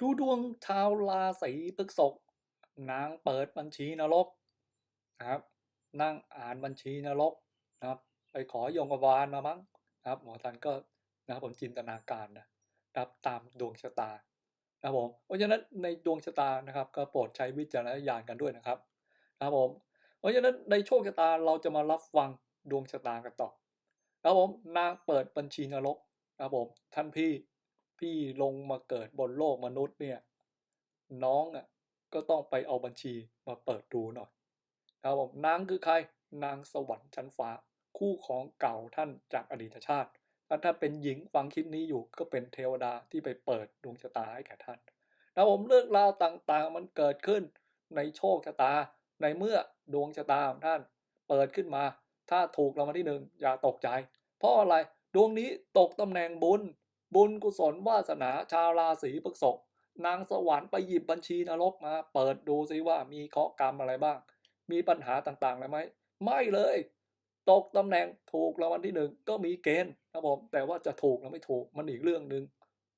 ดูดวงชาวราศีพฤษภนางเปิดบัญชีนรกนะครับนั่งอ่านบัญชีนรกนะครับ ไปขอยงกวานมามั้งนะครับหมอทันก็นะครับผมจินตนาการนะครับตามดวงชะตานะครับผมเพราะฉะนั้นในดวงชะตานะครับ ก็โปรดใช้วิจารณญาณกันด้วยนะครับนะครับผมเพราะฉะนั้นในโชคชะตาเราจะมารับฟังดวงชะตากันต่อนะครับผมนางเปิดบัญชีนรกนะครับผมท่านพี่ พี่ลงมาเกิดบนโลกมนุษย์เนี่ย น้องอะก็ต้องไปเอาบัญชีมาเปิดดูหน่อยนะครับผมนางคือใครนางสวรรค์ชั้นฟ้า คู่ของเก่าท่านจากอดีตชาติถ้าถ้าเป็นหญิงฟังคลิปนี้อยู่ก็เป็นเทวดาที่ไปเปิดดวงชะตาให้แก่ท่านนะผมเรื่องราวต่างๆ มันเกิดขึ้นในโชคชะตา ในเมื่อดวงชะตาของท่านเปิดขึ้นมา ถ้าถูกรางวัลที่หนึ่งอย่าตกใจ เพราะอะไรดวงนี้ตกตำแหน่งบุญ บุญกุศลวาสนาชาวราศีพฤษภนางสวรรค์ไปหยิบบัญชีนรกมา เปิดดูซิว่ามีเคราะกรรมอะไรบ้าง มีปัญหาต่างๆอะไรไหมไม่เลย ตกตำแหน่งถูกรางวัลที่หนึ่งก็มีเกณฑ์นะครับผมแต่ว่าจะถูกหรือไม่ถูกมันอีกเรื่องหนึ่ง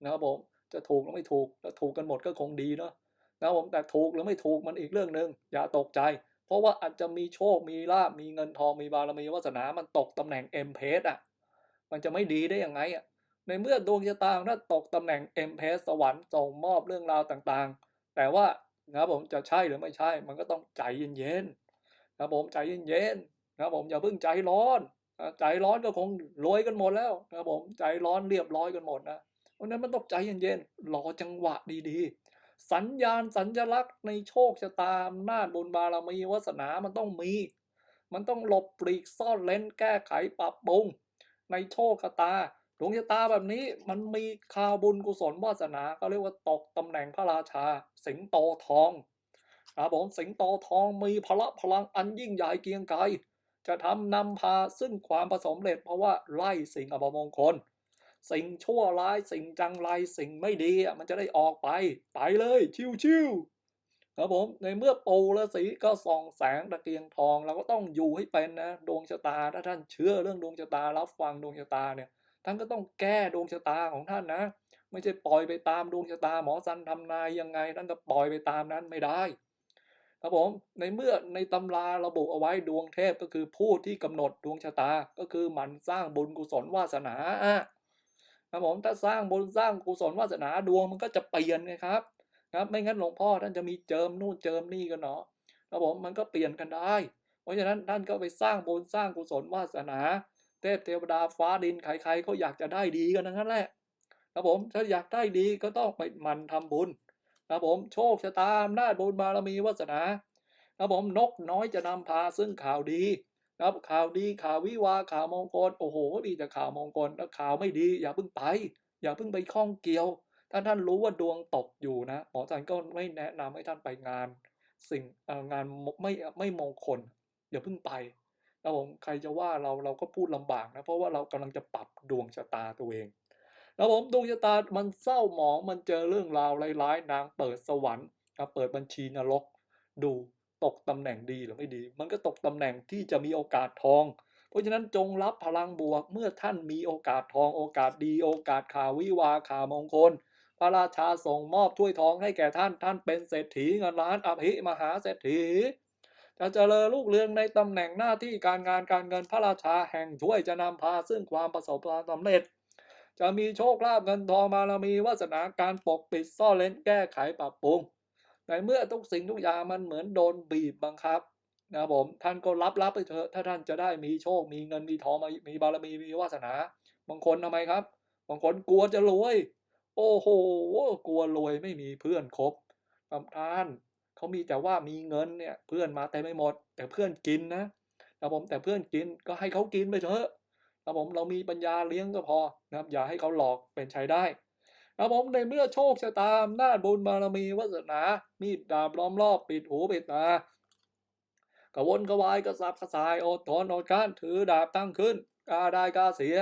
นะครับผมจะถูกหรือไม่ถูกถ้าถูกกันหมดก็คงดีเนาะนะครับผมแต่ถูกหรือไม่ถูกมันอีกเรื่องหนึ่งอย่าตกใจ เพราะว่าอาจจะมีโชคมีลาบมีเงินทองมีบารมีวาสนามันตกตำแหน่งเอ็มเพสอะมันจะไม่ดีได้ยังไงอะ ในเมื่อดวงชะตาของท่านตกตำแหน่งเอ็มเพสสวรรค์ส่งมอบเรื่องราวต่างๆ แต่ว่านะครับผมจะใช่หรือไม่ใช่ มันก็ต้องใจเย็นๆนะครับผมใจเย็นๆนะครับผมอย่าเพิ่งใจร้อนอะใจร้อนก็คงรวยกันหมดแล้วนะครับผมใจร้อนเรียบร้อยกันหมดนะเพราะนั้นมันต้องใจเย็นๆรอจังหวะดีๆ สัญญาณสัญลักษณ์ในโชคชะตาอำนาจบุญบารมีวาสนามันต้องมี มันต้องหลบปลีกซ่อนเลนแก้ไขปรับปรุงในโชคชะตา ดวงชะตาแบบนี้มันมีข่าบุญกุศลวาสนาก็เรียกว่าตกตำแหน่งพระราชา สิงโตทองครับผมสิงโตทองมีพละพลังอันยิ่งใหญ่เกียงไกรจะทำนำพาซึ่งความประสมเร็จเพราะว่าไล่สิ่งอัปมงคล สิ่งชั่วร้ายสิ่งจังไรสิ่งไม่ดีมันจะได้ออกไป ไปเลยชิวๆครับผมในเมื่อปูและสีก็ส่องแสงตะเกียงทองเราก็ต้องอยู่ให้เป็นนะดวงชะตาถ้าท่านเชื่อเรื่องดวงชะตารับฟังดวงชะตาเนี่ย ท่านก็ต้องแก้ดวงชะตาของท่านนะ ไม่ใช่ปล่อยไปตามดวงชะตาหมอสันทำนายยังไง ท่านก็ปล่อยไปตามนั้นไม่ได้ ครับผมในเมื่อในตำราระบุเอาไว้ดวงเทพก็คือผู้ที่กำหนดดวงชะตาก็คือมันสร้างบุญกุศลวาสนาครับผมถ้าสร้างบุญสร้างกุศลวาสนาดวงมันก็จะเปลี่ยนไงครับครับไม่งั้นหลวงพ่อท่านจะมีเจิมนู่นเจิมนี่กันเนาะครับผมมันก็เปลี่ยนกันได้ เพราะฉะนั้นท่านก็ไปสร้างบุญสร้างกุศลวาสนา เทพเทวดาฟ้าดินใครๆเขาอยากจะได้ดีกันทั้งนั้นแหละครับผมถ้าอยากได้ดีก็ต้องไปมันทำบุญครับผมโชคชะตาอำนาจบุญบารมีวาสนาครับผมนกน้อยจะนำพาซึ่งข่าวดีครับข่าวดีข่าววิวาข่าวมงคลโอ้โหดีแต่ข่าวมงคลแล้วข่าวไม่ดีอย่าเพิ่งไป อย่าเพิ่งไปข้องเกี่ยว ถ้าท่านรู้ว่าดวงตกอยู่นะหมอจันก็ไม่แนะนำให้ท่านไปงาน สิ่งงานไม่ไม่มงคลอย่าเพิ่งไป นะผมใครจะว่าเราเราก็พูดลำบากนะเพราะว่าเรากำลังจะปรับดวงชะตาตัวเองนะผมดวงชะตามันเศร้าหมองมันเจอเรื่องราวร้ายๆนางเปิดสวรรค์นะเปิดบัญชีนรกดูตกตำแหน่งดีหรือไม่ดี มันก็ตกตำแหน่งที่จะมีโอกาสทอง เพราะฉะนั้นจงรับพลังบวกเมื่อท่านมีโอกาสทองโอกาสดี โอกาสข่าววิวาข่าวมงคล พระราชาส่งมอบถ้วยทองให้แก่ท่านท่านเป็นเศรษฐีเงินล้านอภิมหาเศรษฐี จะเจริญลูกเรืองในตำแหน่งหน้าที่การงานการเงินพระราชาแห่งช่วยจะนำพาซึ่งความประสบความสำเร็จ จะมีโชคลาภเงินทองบารมีวาสนาการปกปิดซ่อนเล้นแก้ไขปรับปรุงในเมื่อทุกสิ่งทุกอย่างมันเหมือนโดนบีบบังคับนะครับผมท่านก็รับรับไปเถอะถ้าท่านจะได้มีโชคมีเงินมีทองมีมีบารมีมีวาสนา บางคนทำไมครับ บางคนกลัวจะรวย โอ้โหกลัวรวยไม่มีเพื่อนคบท่าน เขามีแต่ว่ามีเงินเนี่ยเพื่อนมาแต่ไม่หมด แต่เพื่อนกินนะครับผมแต่เพื่อนกินก็ให้เขากินไปเถอะนะครับผมเรามีปัญญาเลี้ยงก็พอนะครับ อย่าให้เขาหลอกเป็นใช้ได้นะครับผมในเมื่อโชคชะตาอำนาจบุญบารมีวาสนา มีดดาบล้อมรอบปิดหูปิดตากระวนกระวายกระสับกระสายอดทนอดกลั้นถือดาบตั้งขึ้นกล้าได้กล้าเสีย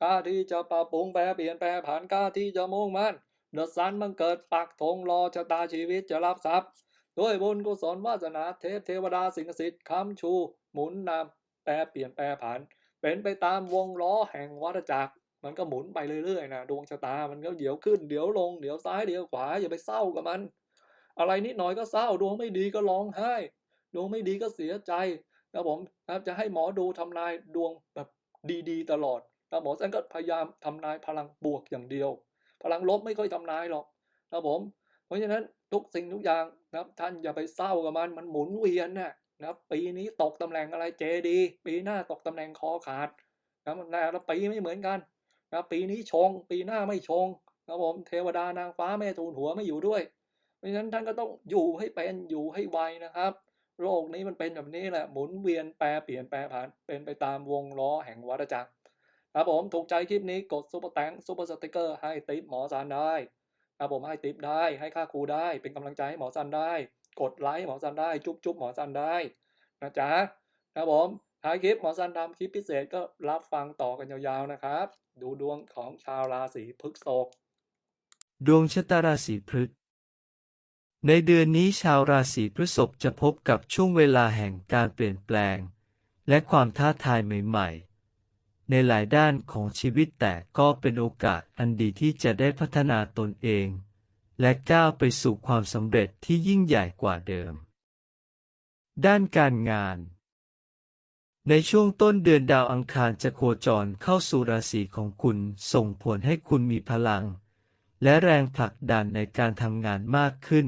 กล้าที่จะปรับปรุงแปรเปลี่ยนแปรผันกล้าที่จะมุ่งมั่นเดือดสันมันเกิดปักธงรอชะตาชีวิตจะรับทรัพย์ ด้วยบุญกุศลวาสนาเทพเทวดาสิงสิทธิ์คำชู หมุนนำแปรเปลี่ยนแปรผัน เป็นไปตามวงล้อแห่งวัฏจักร มันก็หมุนไปเรื่อยๆนะดวงชะตามันก็เดี๋ยวขึ้นเดี๋ยวลงเดี๋ยวซ้ายเดี๋ยวขวาอย่าไปเศร้ากับมัน อะไรนิดหน่อยก็เศร้าดวงไม่ดีก็ร้องไห้ ดวงไม่ดีก็เสียใจนะผมนะจะให้หมอดูทำนายดวงแบบดีๆ ตลอดนะหมอท่านก็พยายามทำนายพลังบวกอย่างเดียว พลังลบไม่ค่อยทำนายหรอกนะผม เพราะฉะนั้นทุกสิ่งทุกอย่าง นะครับท่านอย่าไปเศร้ากับมันมันหมุนเวียนนะนะครับปีนี้ตกตำแหน่งอะไรเจดีปีหน้าตกตำแหน่งคอขาดนะแต่ละปีไม่เหมือนกันนะปีนี้ชง ปีหน้าไม่ชงนะผมเทวดานางฟ้าแม่ทูลหัวไม่อยู่ด้วย เพราะฉะนั้นท่านก็ต้องอยู่ให้เป็นอยู่ให้ไวนะครับโลกนี้มันเป็นแบบนี้แหละหมุนเวียนแปรเปลี่ยนแปรผันเป็นไปตามวงล้อแห่งวัฏจักรครับผมถูกใจคลิปนี้กดซุปเปอร์แตงซุปเปอร์สติกเกอร์ให้ติปหมอซานได้ ครับผมให้ติปได้ให้ค่าครูได้ เป็นกำลังใจให้หมอซันได้ กดไลค์หมอซันได้ จุ๊บจุ๊บหมอซันได้นะจ๊ะครับผมท้ายคลิปหมอซันทำคลิปพิเศษก็รับฟังต่อกันยาวๆนะครับ ดูดวงของชาวราศีพฤษภดวงชะตาราศีพฤษภในเดือนนี้ชาวราศีพฤษภจะพบกับช่วงเวลาแห่งการเปลี่ยนแปลง และความท้าทายใหม่ๆ ในหลายด้านของชีวิตแต่ก็เป็นโอกาสอันดีที่จะได้พัฒนาตนเอง และก้าวไปสู่ความสำเร็จที่ยิ่งใหญ่กว่าเดิม ด้านการงาน ในช่วงต้นเดือนดาวอังคารจะโคจรเข้าสู่ราศีของคุณส่งผลให้คุณมีพลัง และแรงผลักดันในการทำงานมากขึ้น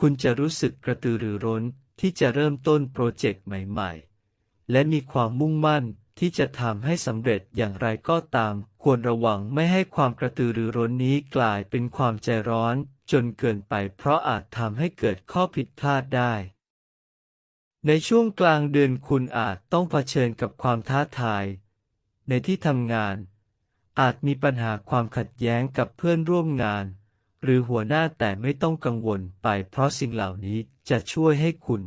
คุณจะรู้สึกกระตือรือร้นที่จะเริ่มต้นโปรเจกต์ใหม่ ๆ และมีความมุ่งมั่น ที่จะทำให้สำเร็จอย่างไรก็ตาม ควรระวังไม่ให้ความกระตือรือร้นนี้กลายเป็นความใจร้อน จนเกินไปเพราะอาจทำให้เกิดข้อผิดพลาดได้ ในช่วงกลางเดือนคุณอาจต้องเผชิญกับความท้าทาย ในที่ทำงาน อาจมีปัญหาความขัดแย้งกับเพื่อนร่วมงาน หรือหัวหน้าแต่ไม่ต้องกังวลไปเพราะสิ่งเหล่านี้จะช่วยให้คุณ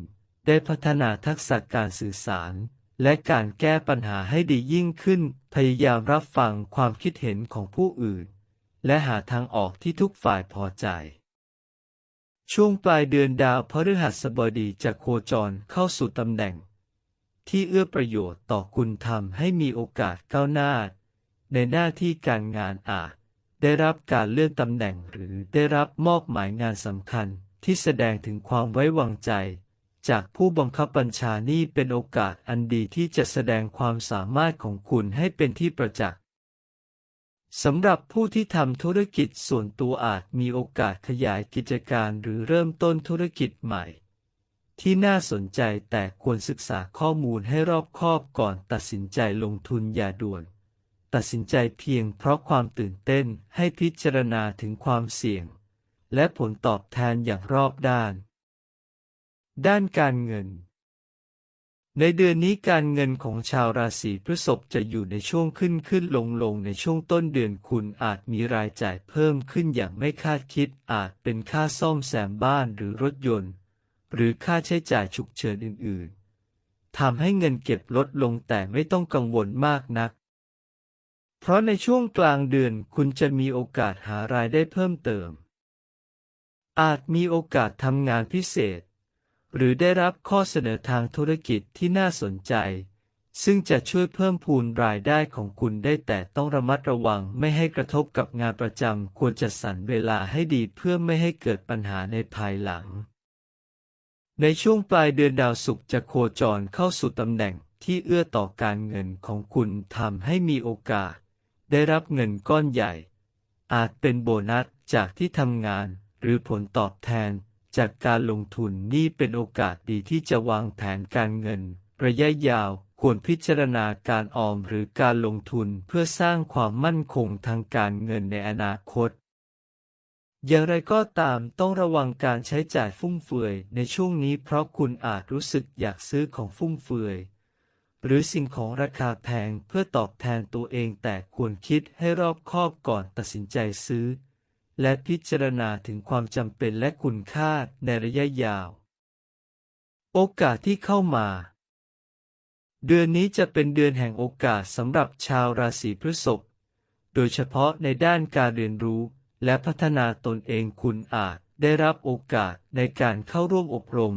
ได้พัฒนาทักษะการสื่อสาร และการแก้ปัญหาให้ดียิ่งขึ้น พยายามรับฟังความคิดเห็นของผู้อื่น และหาทางออกที่ทุกฝ่ายพอใจ ช่วงปลายเดือนดาวพฤหัสบดีจะโคจรเข้าสู่ตำแหน่ง ที่เอื้อประโยชน์ต่อคุณทำให้มีโอกาสก้าวหน้า ในหน้าที่การงานอาจ ได้รับการเลื่อนตำแหน่งหรือได้รับมอบหมายงานสำคัญที่แสดงถึงความไว้วางใจ จากผู้บังคับบัญชานี่เป็นโอกาสอันดีที่จะแสดงความสามารถของคุณให้เป็นที่ประจักษ์สำหรับผู้ที่ทำธุรกิจส่วนตัวอาจมีโอกาสขยายกิจการหรือเริ่มต้นธุรกิจใหม่ ที่น่าสนใจแต่ควรศึกษาข้อมูลให้รอบคอบก่อนตัดสินใจลงทุนอย่าด่วน ตัดสินใจเพียงเพราะความตื่นเต้นให้พิจารณาถึงความเสี่ยง และผลตอบแทนอย่างรอบด้าน ด้านการเงิน ในเดือนนี้การเงินของชาวราศีพฤษภจะอยู่ในช่วงขึ้นขึ้นลงลงในช่วงต้นเดือนคุณอาจมีรายจ่ายเพิ่มขึ้นอย่างไม่คาดคิดอาจเป็นค่าซ่อมแซมบ้านหรือรถยนต์ หรือค่าใช้จ่ายฉุกเฉินอื่น ๆทำให้เงินเก็บลดลงแต่ไม่ต้องกังวลมากนัก เพราะในช่วงกลางเดือนคุณจะมีโอกาสหารายได้เพิ่มเติมอาจมีโอกาสทำงานพิเศษ หรือได้รับข้อเสนอทางธุรกิจที่น่าสนใจ ซึ่งจะช่วยเพิ่มพูนรายได้ของคุณได้แต่ต้องระมัดระวังไม่ให้กระทบกับงานประจำควรจัดสรรเวลาให้ดีเพื่อไม่ให้เกิดปัญหาในภายหลัง ในช่วงปลายเดือนดาวศุกร์จะโคจรเข้าสู่ตำแหน่งที่เอื้อต่อการเงินของคุณทำให้มีโอกาส ได้รับเงินก้อนใหญ่ อาจเป็นโบนัสจากที่ทำงานหรือผลตอบแทน จากการลงทุนนี่เป็นโอกาสดีที่จะวางแผนการเงิน ระยะยาวควรพิจารณาการออมหรือการลงทุนเพื่อสร้างความมั่นคงทางการเงินในอนาคต อย่างไรก็ตามต้องระวังการใช้จ่ายฟุ่มเฟือยในช่วงนี้เพราะคุณอาจรู้สึกอยากซื้อของฟุ่มเฟือยหรือสิ่งของราคาแพงเพื่อตอบแทนตัวเองแต่ควรคิดให้รอบคอบก่อนตัดสินใจซื้อ และพิจารณาถึงความจำเป็นและคุณค่าในระยะยาว โอกาสที่เข้ามา เดือนนี้จะเป็นเดือนแห่งโอกาสสำหรับชาวราศีพฤษภ โดยเฉพาะในด้านการเรียนรู้และพัฒนาตนเองคุณอาจได้รับโอกาสในการเข้าร่วมอบรม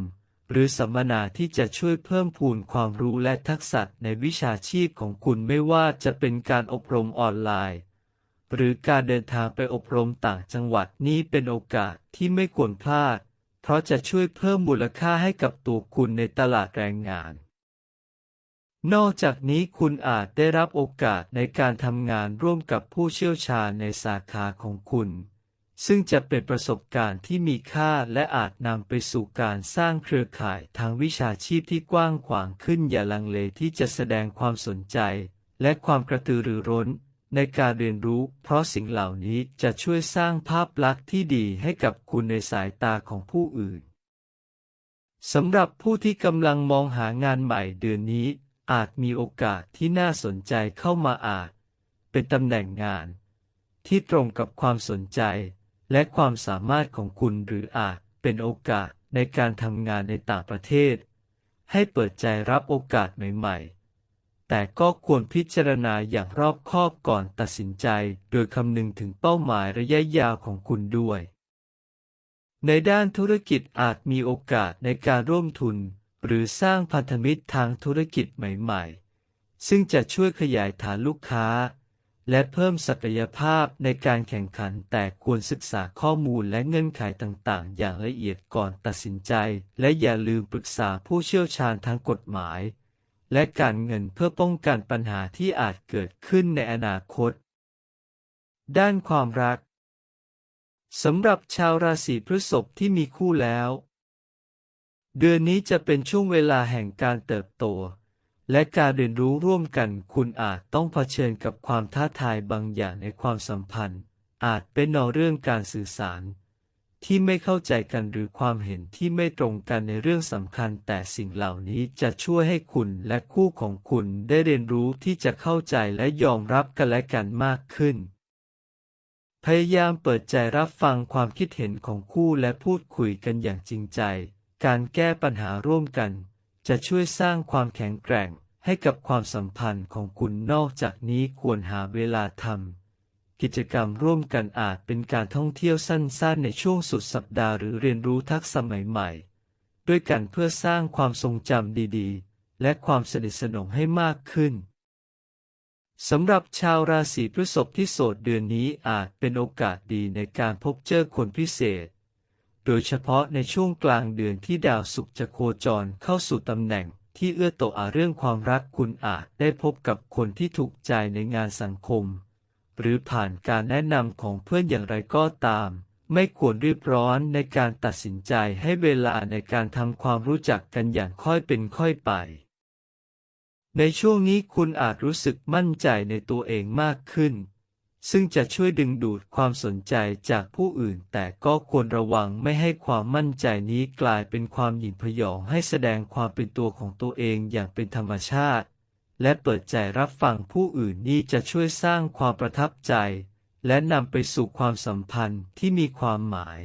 หรือสัมมนาที่จะช่วยเพิ่มพูนความรู้และทักษะในวิชาชีพของคุณไม่ว่าจะเป็นการอบรมออนไลน์ หรือการเดินทางไปอบรมต่างจังหวัดนี้เป็นโอกาสที่ไม่ควรพลาด เพราะจะช่วยเพิ่มมูลค่าให้กับตัวคุณในตลาดแรงงาน นอกจากนี้คุณอาจได้รับโอกาสในการทำงานร่วมกับผู้เชี่ยวชาญในสาขาของคุณ ซึ่งจะเป็นประสบการณ์ที่มีค่าและอาจนำไปสู่การสร้างเครือข่ายทางวิชาชีพที่กว้างขวางขึ้นอย่าลังเลที่จะแสดงความสนใจ และความกระตือรือร้น ในการเรียนรู้ เพราะสิ่งเหล่านี้จะช่วยสร้างภาพลักษณ์ที่ดีให้กับคุณในสายตาของผู้อื่นสำหรับผู้ที่กำลังมองหางานใหม่เดือนนี้ อาจมีโอกาสที่น่าสนใจเข้ามาอาจ เป็นตำแหน่งงาน ที่ตรงกับความสนใจ และความสามารถของคุณหรืออาจเป็นโอกาสในการทำงานในต่างประเทศ ให้เปิดใจรับโอกาสใหม่ ๆ แต่ก็ควรพิจารณาอย่างรอบคอบก่อนตัดสินใจ โดยคำนึงถึงเป้าหมายระยะยาวของคุณด้วย ในด้านธุรกิจอาจมีโอกาสในการร่วมทุน หรือสร้างพันธมิตรทางธุรกิจใหม่ๆ ซึ่งจะช่วยขยายฐานลูกค้า และเพิ่มศักยภาพในการแข่งขันแต่ควรศึกษาข้อมูลและเงื่อนไขต่างๆ อย่างละเอียดก่อนตัดสินใจ และอย่าลืมปรึกษาผู้เชี่ยวชาญทางกฎหมาย และการเงินเพื่อป้องกันปัญหาที่อาจเกิดขึ้นในอนาคต ด้านความรักสำหรับชาวราศีพฤษภที่มีคู่แล้ว เดือนนี้จะเป็นช่วงเวลาแห่งการเติบโต และการเรียนรู้ร่วมกันคุณอาจต้องเผชิญกับความท้าทายบางอย่างในความสัมพันธ์ อาจเป็นนอเรื่องการสื่อสาร ที่ไม่เข้าใจกันหรือความเห็นที่ไม่ตรงกันในเรื่องสำคัญ แต่สิ่งเหล่านี้จะช่วยให้คุณและคู่ของคุณได้เรียนรู้ที่จะเข้าใจและยอมรับกันและกันมากขึ้น พยายามเปิดใจรับฟังความคิดเห็นของคู่และพูดคุยกันอย่างจริงใจ การแก้ปัญหาร่วมกัน จะช่วยสร้างความแข็งแกร่งให้กับความสัมพันธ์ของคุณนอกจากนี้ควรหาเวลาทำ กิจกรรมร่วมกันอาจเป็นการท่องเที่ยวสั้นๆ ในช่วงสุดสัปดาห์หรือเรียนรู้ทักษะใหม่ๆ ด้วยกันเพื่อสร้างความทรงจำดีๆ และความสนิทสนมให้มากขึ้นสำหรับชาวราศีพฤษภที่โสดเดือนนี้อาจเป็นโอกาสดีในการพบเจอคนพิเศษ โดยเฉพาะในช่วงกลางเดือนที่ดาวศุกร์จะโคจรเข้าสู่ตำแหน่งที่เอื้อต่ออาเรื่องความรักคุณอาจได้พบกับคนที่ถูกใจในงานสังคม หรือผ่านการแนะนำของเพื่อนอย่างไรก็ตาม ไม่ควรรีบร้อนในการตัดสินใจให้เวลาในการทำความรู้จักกันอย่างค่อยเป็นค่อยไป ในช่วงนี้คุณอาจรู้สึกมั่นใจในตัวเองมากขึ้น ซึ่งจะช่วยดึงดูดความสนใจจากผู้อื่น แต่ก็ควรระวังไม่ให้ความมั่นใจนี้กลายเป็นความหยิ่งพยองให้แสดงความเป็นตัวของตัวเองอย่างเป็นธรรมชาติ และเปิดใจรับฟังผู้อื่นนี่จะช่วยสร้างความประทับใจ และนำไปสู่ความสัมพันธ์ที่มีความหมาย